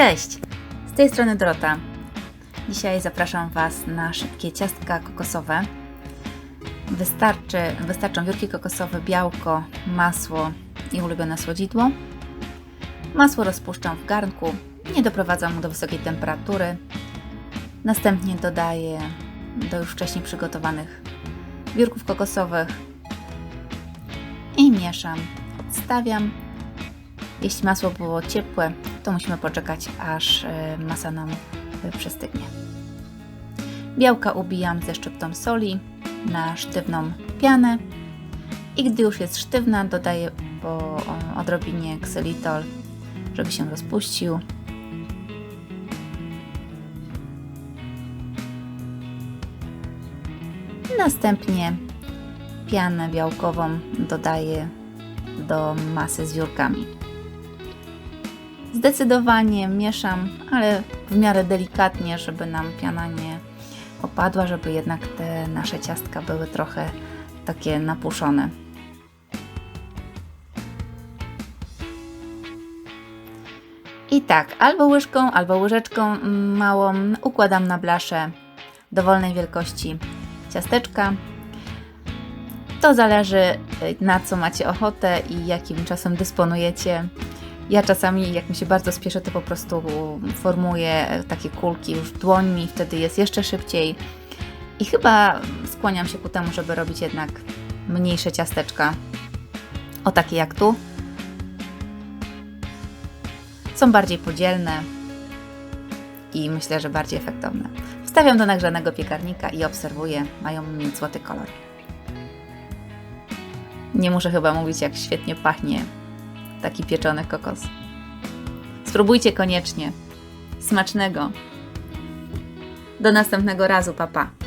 Cześć! Z tej strony Dorota. Dzisiaj zapraszam Was na szybkie ciastka kokosowe. Wystarczy, wystarczą wiórki kokosowe, białko, masło i ulubione słodzidło. Masło rozpuszczam w garnku, nie doprowadzam do wysokiej temperatury. Następnie dodaję do już wcześniej przygotowanych wiórków kokosowych i mieszam. Odstawiam. Jeśli masło było ciepłe, to musimy poczekać, aż e, masa nam e, przestygnie. Białka ubijam ze szczyptą soli na sztywną pianę i gdy już jest sztywna, dodaję po odrobinie ksylitol, żeby się rozpuścił. Następnie pianę białkową dodaję do masy z wiórkami. Zdecydowanie mieszam, ale w miarę delikatnie, żeby nam piana nie opadła, żeby jednak te nasze ciastka były trochę takie napuszone. I tak, albo łyżką, albo łyżeczką małą układam na blaszę dowolnej wielkości ciasteczka. To zależy na co macie ochotę i jakim czasem dysponujecie. Ja czasami, jak mi się bardzo spieszę, to po prostu formuję takie kulki już dłońmi, wtedy jest jeszcze szybciej. I chyba skłaniam się ku temu, żeby robić jednak mniejsze ciasteczka. O takie jak tu. Są bardziej podzielne i myślę, że bardziej efektowne. Wstawiam do nagrzanego piekarnika i obserwuję. Mają złoty kolor. Nie muszę chyba mówić, jak świetnie pachnie taki pieczony kokos. Spróbujcie koniecznie. Smacznego. Do następnego razu, papa. Pa.